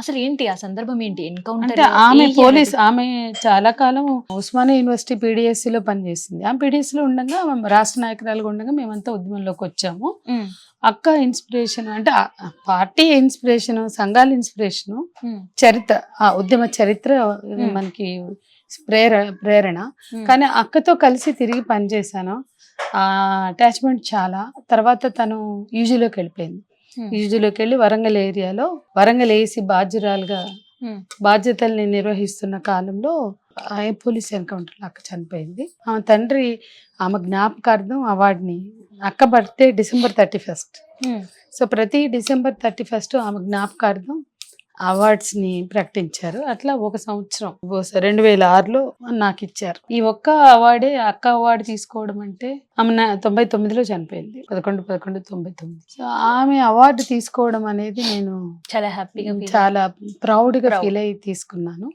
అసలు ఏంటి ఆ సందర్భం ఏంటి? ఎన్కౌంటర్ ఆమె పోలీస్ ఆమె చాలా కాలం ఉస్మానియా యూనివర్సిటీ PDSC లో పనిచేసింది. ఆ PDSC లో ఉండగా రాష్ట్ర నాయకురాలుగా ఉండగా మేమంతా ఉద్యమంలోకి వచ్చాము. అక్క ఇన్స్పిరేషన్ అంటే పార్టీ ఇన్స్పిరేషన్ సంఘాల ఇన్స్పిరేషన్ చరిత్ర ఆ ఉద్యమ చరిత్ర. మనకి ప్రేర ప్రేరణ. కానీ అక్కతో కలిసి తిరిగి పనిచేశాను. ఆ అటాచ్మెంట్ చాలా. తర్వాత తను యూజీలోకి వెళ్ళిపోయింది. యూజీలోకి వెళ్ళి వరంగల్ ఏరియాలో వరంగల్ ఏసీ బాధ్యురాలుగా బాధ్యతల్ని నిర్వహిస్తున్న కాలంలో ఆ పోలీస్ ఎన్కౌంటర్లో అక్క చనిపోయింది. ఆమె తండ్రి ఆమె జ్ఞాపకార్థం అవార్డుని అక్క birthday December thirty first. So ప్రతి డిసెంబర్ థర్టీ ఫస్ట్ ఆమె జ్ఞాపకార్థం అవార్డ్స్ని ప్రకటించారు. అట్లా ఒక సంవత్సరం రెండు వేల ఆరులో నాకు ఇచ్చారు. ఈ ఒక్క అవార్డే అక్క అవార్డు తీసుకోవడం అంటే ఆమె తొంభై తొమ్మిదిలో చనిపోయింది. పదకొండు పదకొండు తొంభై తొమ్మిది. సో ఆమె అవార్డు తీసుకోవడం అనేది నేను చాలా హ్యాపీగా చాలా ప్రౌడ్గా Proud. ఫీల్ అయ్యి తీసుకున్నాను.